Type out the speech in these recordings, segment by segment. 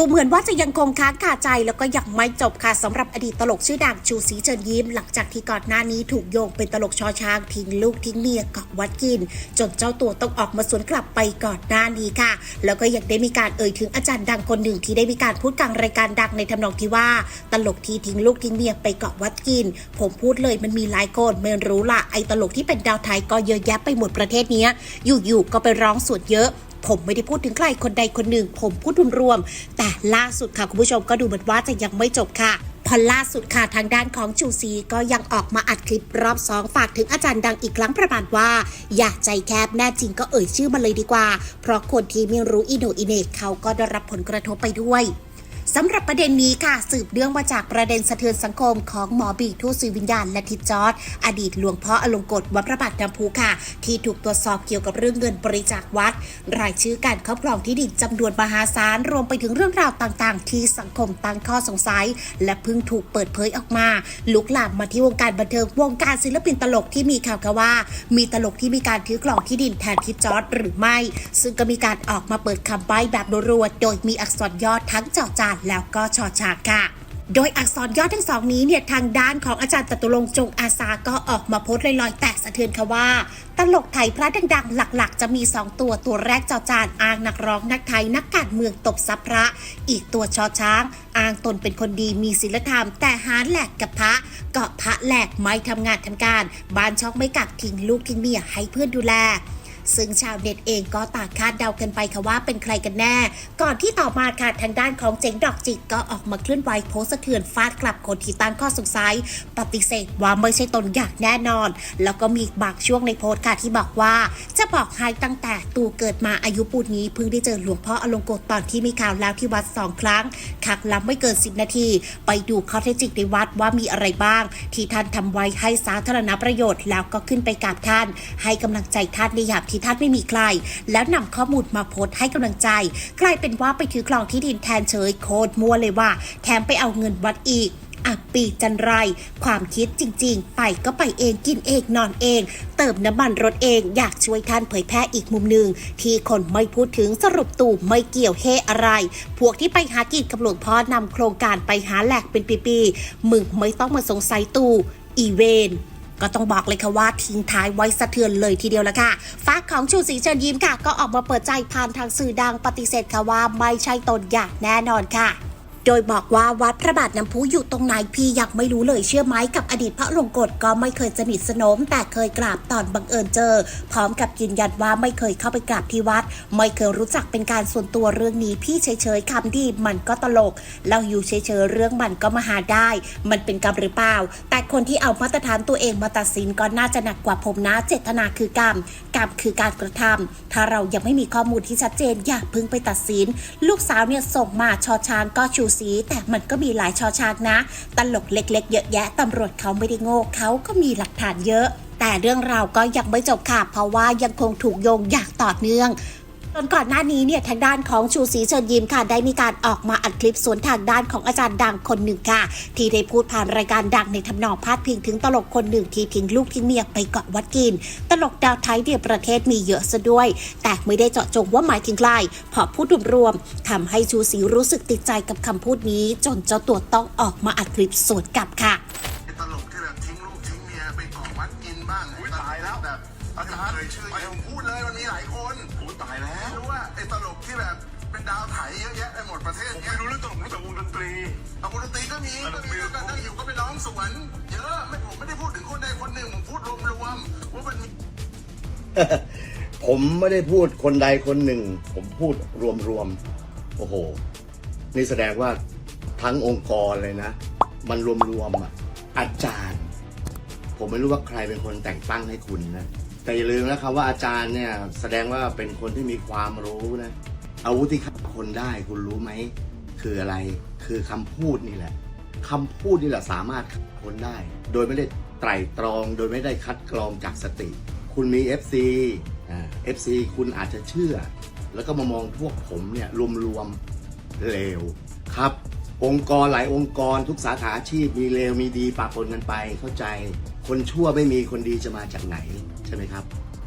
ดูเหมือนว่าจะยังคงค้างคาใจแล้วก็ยังไม่จบค่ะสำหรับอดีตตลกชื่อดังชูศรีเชิญยิ้ม หลังจากที่ก่อนหน้านี้ถูกโยงเป็นตลกชอช้างทิ้งลูกทิ้งเมียเกาะวัดกิน จนเจ้าตัวต้องออกมาสวนกลับไปก่อนหน้านี้ค่ะ แล้วก็ยังได้มีการเอ่ยถึงอาจารย์ดังคนหนึ่งที่ได้มีการพูดกลางรายการดังในทำนองที่ว่า ตลกที่ทิ้งลูกทิ้งเมียไปเกาะวัดกิน ผมพูดเลยมันมีหลายคนไม่รู้ละไอ้ตลกที่เป็นดาวไทยก็เยอะแยะไปหมดประเทศนี้อยู่ๆก็ไปร้องสวดเยอะ ผมไม่ได้พูดถึงใครคนใดคนหนึ่ง ผมพูดรวมๆแต่ล่าสุดค่ะคุณผู้ชมก็ดูเหมือนว่าจะยังไม่จบค่ะพอล่าสุดค่ะทางด้านของจูซีก็ยังออกมาอัดคลิปรอบสองฝากถึงอาจารย์ดังอีกครั้งประมาณว่า อย่าใจแคบแน่จริงก็เอ่ยชื่อมาเลยดีกว่า เพราะคนที่ไม่รู้อิโนอิเนกเขาก็ได้รับผลกระทบไปด้วย สำหรับประเด็นนี้ค่ะ สืบเนื่องมาจากประเด็นสะเทือนสังคมของหมอบีทูตสื่อวิญญาณและทิดจอร์ดอดีตหลวงพ่ออลงกฎวัดพระบาทน้ำพุค่ะ ที่ถูกตรวจสอบเกี่ยวกับเรื่องเงินบริจาควัด รายชื่อการครอบครองที่ดินจำนวนมหาศาลรวมไปถึงเรื่องราวต่างๆ ที่สังคมตั้งข้อสงสัย และเพิ่งถูกเปิดเผยออกมา ลุกลามมาที่วงการบันเทิงวงการศิลปินตลกที่มีข่าวกันว่า มีตลกที่มีการถือครองที่ดินแทนทิดจอร์ดหรือไม่ ซึ่งก็มีการออกมาเปิดคำใบ้แบบรัวๆโดยมีอักษรย่อทั้งจอจานแล้วก็ชอชากค่ะ โดยอักษรย่อทั้งสองนี้เนี่ยทางด้านของอาจารย์จตุรงจงอาสาก็ออกมาโพสต์ลอยๆแตกสะเทือนค่ะว่าตลกไทยพระดังๆ หลักๆ จะมี 2 ตัวตัวแรกจอจานอ้างนักร้องนักไทยนักการเมืองตบซับพระ อีกตัวชอช้าง อ้างตนเป็นคนดีมีศีลธรรม แต่หาแหลกกับพระเกาะพระแหลกไม่ทำงานทำการ บ้านช่องไม่กักทิ้งลูกทิ้งเมียให้เพื่อนดูแล ซึ่งชาวเน็ตเองก็ต่างคาดเดากันไปค่ะว่าเป็นใครกันแน่ ก่อนที่ต่อมาค่ะทางด้านของเจ๋งดอกจิกก็ออกมาเคลื่อนไหวโพสต์สะเทือนฟาดกลับคนที่ตั้งข้อสงสัย ปฏิเสธว่าไม่ใช่ตนอย่างแน่นอน แล้วก็มีบางช่วงในโพสต์ค่ะที่บอกว่า จะบอกให้ตั้งแต่ตูเกิดมาอายุปูนนี้เพิ่งได้เจอหลวงพ่ออลงกฎตอนที่มีข่าวแล้วที่วัดสองครั้งคักล้ำไม่เกิน 10 นาที ไปดูข้อเท็จจริงในวัดว่ามีอะไรบ้าง ที่ท่านทำไว้ให้สาธารณประโยชน์แล้วก็ขึ้นไปกราบท่าน ให้กำลังใจท่านในยามที่ท่านไม่มีใคร แล้วนำข้อมูลมาโพสต์ให้กำลังใจกลายเป็นว่าไปถือครองที่ดินแทนเฉยโคตรมัวเลยว่า แถมไปเอาเงินวัดอีกอับปีจันไร ความคิดจริง ๆ ไปก็ไปเองกินเองนอนเอง เติมน้ำมันรถเองอยากช่วยท่านเผยแพร่อีกมุมหนึ่ง ที่คนไม่พูดถึงสรุปตู่ไม่เกี่ยวเฮอะไร พวกที่ไปหากินกับหลวงพ่อนำโครงการไปหาแหลกเป็นปี ๆ มึงไม่ต้องมาสงสัยตู่อีเวน ก็ต้องบอกเลยค่ะว่าทิ้งท้ายไว้สะเทือนเลยทีเดียวละค่ะฟ้าของชูศรีเชิญยิ้มค่ะ ก็ออกมาเปิดใจผ่านทางสื่อดังปฏิเสธค่ะว่าไม่ใช่ตนอย่างแน่นอนค่ะ โดยบอกว่าวัดพระบาทน้ำพุอยู่ตรงไหนพี่ยังไม่รู้เลยเชื่อไหมกับอดีตพระลงกฎก็ไม่เคยสนิทสนม แต่เคยกราบตอนบังเอิญเจอ พร้อมกับยืนยันว่าไม่เคยเข้าไปกราบที่วัด ไม่เคยรู้จักเป็นการส่วนตัวเรื่องนี้พี่เฉยๆคำดีมันก็ตลกเราอยู่เฉยๆเรื่องมันก็มาหาได้ มันเป็นกรรมหรือเปล่า แต่คนที่เอามาตรฐานตัวเองมาตัดสินก็น่าจะหนักกว่าผมนะเจตนาคือกรรม รรมคือการกระทำถ้าเรายังไม่มีข้อมูลที่ชัดเจนอย่าพึ่งไปตัดสิน ลูกสาวเนี่ยส่งมาชอช้างก็ชูสี แต่มันก็มีหลายชอช้างนะ ตลกเล็กๆ เยอะแยะตำรวจเขาไม่ได้โง่เขาก็มีหลักฐานเยอะแต่เรื่องราวก็ยังไม่จบค่ะ เพราะว่ายังคงถูกโยงอย่างต่อเนื่อง จนก่อนหน้านี้เนี่ยทางด้านของชูศรีเชิญยิ้มค่ะ ได้มีการออกมาอัดคลิปสวนทางด้านของอาจารย์ดังคนหนึ่งค่ะ ที่ได้พูดผ่านรายการดังในทำนองพาดพิงถึงตลกคนหนึ่งที่ทิ้งลูกทิ้งเมียไปเกาะวัดกิน ตลกดาวไทยเดียประเทศมีเยอะซะด้วย แต่ไม่ได้เจาะจงว่าหมายถึงใครพราะพูดรวมๆทำให้ชูศรีรู้สึกติดใจกับคำพูดนี้ จนเจ้าตัวต้องออกมาอัดคลิปสวนกลับค่ะาคนดนตรีก็มีก็มีก็นั่งอยู่ก็ไปร้องสวนเยอะไม่ผมไม่ได้พูดถึงคนใดคนหนึ่งผมพูดรวมๆว่ามันมีผมไม่ได้พูดคนใดคนหนึ่ง ผมพูดรวมๆโอ้โห นี่แสดงว่าทั้งองค์กรเลยนะ มันรวมๆอะอาจารย์ ผมไม่รู้ว่าใครเป็นคนแต่งตั้งให้คุณนะแต่อย่าลืมนะครับว่าอาจารย์เนี่ยแสดงว่าเป็นคนที่มีความรู้นะอาวุธที่ฆ่าคนได้คุณรู้ไหม คืออะไร คือคำพูดนี่แหละ คำพูดนี่แหละสามารถฆ่าคนได้ โดยไม่ได้ไตรตรอง โดยไม่ได้คัดกรองจากสติ คุณมี FC อ่า FC คุณอาจจะเชื่อ แล้วก็มามองพวกผมเนี่ยรวมๆเลวครับ องค์กรหลายองค์กรทุกสาขาอาชีพมีเลวมีดีปะปนกันไปเข้าใจ คนชั่วไม่มีคนดีจะมาจากไหนใช่ไหมครับ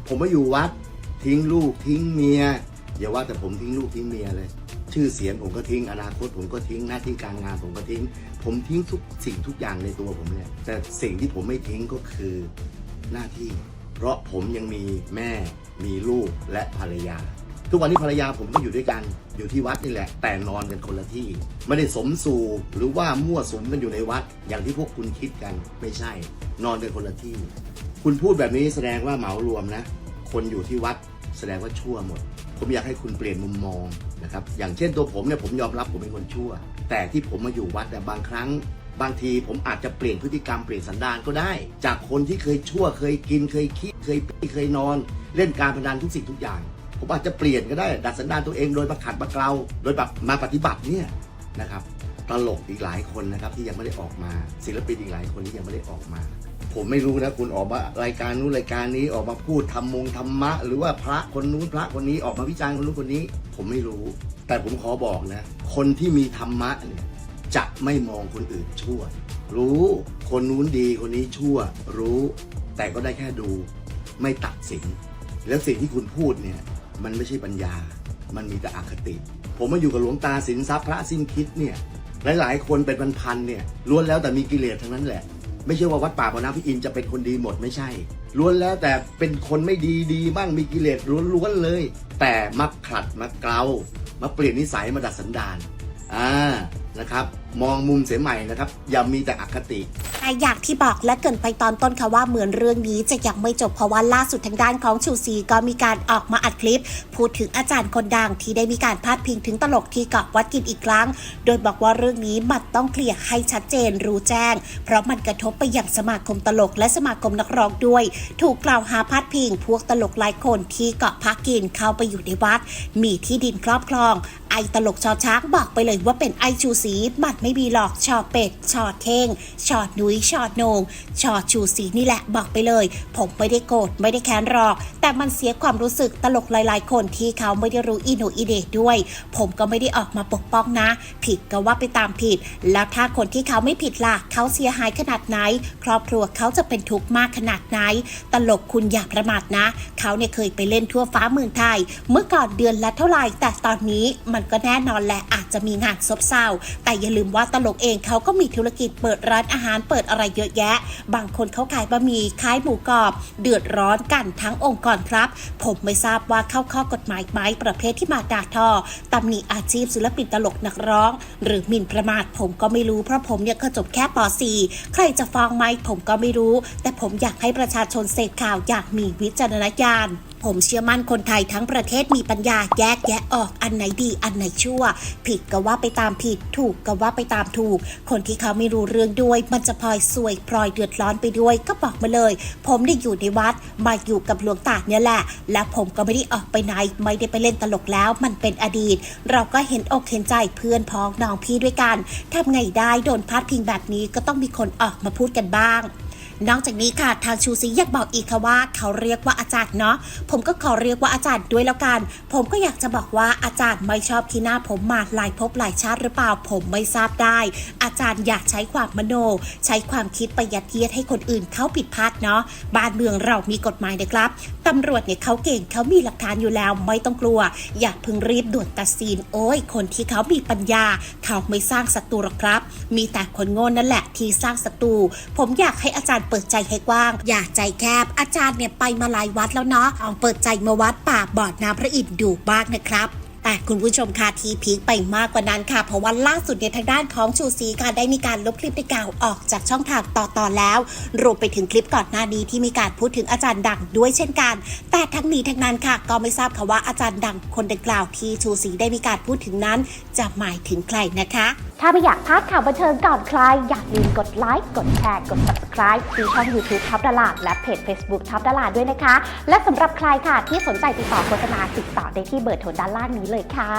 ผมมาอยู่วัดทิ้งลูกทิ้งเมียอย่าว่าแต่ผมทิ้งลูกทิ้งเมียเลย ชื่อเสียงผมก็ทิ้งอนาคตผมก็ทิ้งหน้าที่การงานผมก็ทิ้ง ผมทิ้งทุกสิ่งทุกอย่างในตัวผมเนี่ยแต่สิ่งที่ผมไม่ทิ้งก็คือหน้าที่ เพราะผมยังมีแม่มีลูกและภรรยา ทุกวันนี้ภรรยาผมก็อยู่ด้วยกันอยู่ที่วัดนี่แหละ แต่นอนกันคนละที่ ไม่ได้สมสู่หรือว่ามั่วสุมกันอยู่ในวัด อย่างที่พวกคุณคิดกันไม่ใช่ นอนกันคนละที่ คุณพูดแบบนี้แสดงว่าเหมารวมนะ คนอยู่ที่วัดแสดงว่าชั่วหมด ผมอยากให้คุณเปลี่ยนมุมมองนะครับ อย่างเช่นตัวผมเนี่ยผมยอมรับผมเป็นคนชั่ว แต่ที่ผมมาอยู่วัดแต่บางครั้ง บางทีผมอาจจะเปลี่ยนพฤติกรรมเปลี่ยนสันดานก็ได้ จากคนที่เคยชั่วเคยกินเคยคิดเคยปีเคยนอน เล่นการพนันทุกสิ่งทุกอย่าง ผมอาจจะเปลี่ยนก็ได้ ดัดสันดานตัวเองโดยมาขัดมาเกลาโดยแบบมาปฏิบัติเนี่ยนะครับตลกอีกหลายคนนะครับที่ยังไม่ได้ออกมาศิลปินอีกหลายคนที่ยังไม่ได้ออกมา ผมไม่รู้นะคุณออกมารายการนู้นรายการนี้ออกมาพูดทำมงธรรมะ หรือว่าพระคนนู้นพระคนนี้ออกมาวิจารณ์คนนู้นคนนี้ ผมไม่รู้ แต่ผมขอบอกนะ คนที่มีธรรมะเนี่ยจะไม่มองคนอื่นชั่ว รู้คนนู้นดีคนนี้ชั่ว รู้ แต่ก็ได้แค่ดู ไม่ตัดสิน แล้วสิ่งที่คุณพูดเนี่ย มันไม่ใช่ปัญญา มันมีแต่อคติ ผมมาอยู่กับหลวงตาสินทรัพย์พระสิ้นคิดเนี่ยหลายๆคนเป็นพันๆเนี่ยล้วนแล้วแต่มีกิเลสทั้งนั้นแหละ ไม่ใช่ว่าวัดป่าพน้ำพิอินจะเป็นคนดีหมดไม่ใช่ล้วนแล้วแต่เป็นคนไม่ดีดีบ้างมีกิเลสล้วนๆเลย แต่มาขัดมาเกลามาเปลี่ยนนิสัยมาดัดสันดานอ่านะครับ มองมุมเสียใหม่นะครับ อย่ามีแต่อคติแต่อย่างที่บอกและเกินไปตอนต้นค่ะว่าเหมือนเรื่องนี้จะยังไม่จบเพราะว่าล่าสุดทางด้านของชูซีก็มีการออกมาอัดคลิป พูดถึงอาจารย์คนดังที่ได้มีการพาดพิงถึงตลกที่เกาะวัดกินอีกครั้ง โดยบอกว่าเรื่องนี้มันต้องเคลียร์ให้ชัดเจนรู้แจ้ง เพราะมันกระทบไปอย่างสมาคมตลกและสมาคมนักร้องด้วย ถูกกล่าวหาพาดพิง พวกตลกหลายคนที่เกาะพักกินเข้าไปอยู่ในวัด มีที่ดินครอบครอง ไอตลกชอช้างบอกไปเลยว่าเป็นไอชูสีมันไม่มีหรอกชอเป็ดชอเท่งชอดนุ้ยชอดโนงชอชูสีนี่แหละบอกไปเลย ผมไม่ได้โกรธไม่ได้แค้นหรอก แต่มันเสียความรู้สึกตลกหลาย ๆ คนที่เขาไม่ได้รู้อีโหนอีเหนด้วย ผมก็ไม่ได้ออกมาปกป้องนะ ผิดก็ว่าไปตามผิด แล้วถ้าคนที่เขาไม่ผิดล่ะเขาเสียหายขนาดไหน ครอบครัวเขาจะเป็นทุกข์มากขนาดไหน ตลกคุณอย่าประมาทนะ เขาเนี่ยเคยไปเล่นทั่วฟ้าเมืองไทย เมื่อก่อนเดือนละเท่าไหร่แต่ตอนนี้มันก็แน่นอนแหละอาจจะมีงานซบเซาแต่อย่าลืมว่าตลกเองเขาก็มีธุรกิจเปิดร้านอาหารเปิดอะไรเยอะแยะ บางคนเขาขายบะหมี่ขายหมูกรอบ เดือดร้อนกันทั้งองค์กรครับ ผมไม่ทราบว่าเข้าข้อกฎหมายไหมประเภทที่มาด่าทอตำหนิอาชีพศิลปินตลกนักร้อง หรือหมิ่นประมาทผมก็ไม่รู้เพราะผมเนี่ยก็จบแค่ป .4 ใครจะฟ้องไหมผมก็ไม่รู้ แต่ผมอยากให้ประชาชนเสพข่าวอยากมีวิจารณญาณ ผมเชื่อมั่นคนไทยทั้งประเทศมีปัญญาแยกแยะออกอันไหนดีอันไหนชั่ว ผิดก็ว่าไปตามผิด ถูกก็ว่าไปตามถูก คนที่เขาไม่รู้เรื่องด้วย มันจะพลอยซวยพลอยเดือดร้อนไปด้วย ก็บอกมาเลย ผมได้อยู่ในวัดมาอยู่กับหลวงตาเนี่ยแหละ และผมก็ไม่ได้ออกไปไหนไม่ได้ไปเล่นตลกแล้ว มันเป็นอดีต เราก็เห็นอกเห็นใจเพื่อนพ้องน้องพี่ด้วยกันทำไงได้โดนพาดพิงแบบนี้ก็ต้องมีคนออกมาพูดกันบ้าง นอกจากนี้ค่ะทางชูซียังบอกอีกค่ะว่า เขาเรียกว่าอาจารย์เนาะผมก็ขอเรียกว่าอาจารย์ด้วยแล้วกัน ผมก็อยากจะบอกว่าอาจารย์ไม่ชอบที่หน้าผมมาหลายภพหลายชาติหรือเปล่า ผมไม่ทราบได้ อาจารย์อยากใช้ความมโน ใช้ความคิดไปยัดเยียดให้คนอื่นเขาผิดพลาดเนาะบ้านเมืองเรามีกฎหมายนะครับตำรวจเนี่ยเขาเก่งเขามีหลักฐานอยู่แล้วไม่ต้องกลัว อย่าเพิ่งรีบด่วนตัดสินโอ้ย คนที่เขามีปัญญา เขาไม่สร้างศัตรูหรอกครับ มีแต่คนโง่นั่นแหละที่สร้างศัตรูผมอยากให้อาจารย์เปิดใจให้กว้าง อย่าใจแคบ อาจารย์เนี่ยไปมาหลายวัดแล้วเนาะลองเปิดใจมาวัดป่าบอดน้ำพระอินทร์ดูบ้างนะครับ แต่คุณผู้ชมค่ะทีพีคไปมากกว่านั้นค่ะ เพราะว่าล่าสุดในยทางด้านของชูซีค่ะได้มีการลบคลิปดังกล่าวออกจากช่องทางต่อตอแล้ว รวมไปถึงคลิปก่อนหน้านี้ที่มีการพูดถึงอาจารย์ดังด้วยเช่นกัน แต่ทั้งนี้ทั้งนั้นค่ะ ก็ไม่ทราบค่ะว่าอาจารย์ดังคนดังกล่าวที่ชูซีได้มีการพูดถึงนั้น จะหมายถึงใครนะคะ ถ้าไม่อยากพลาดข่าวบันเทิงก่อนใคร อย่าลืมกดไลค์กดแชร์กด subscribe ที่ช่อง YouTube ท็อปดาราและเพจ Facebook ท็อปดาราด้วยนะคะ และสำหรับใครค่ะที่สนใจติดต่อโฆษณาติดต่อได้ที่เบอร์โทรด้านล่างนี้เลยค่ะ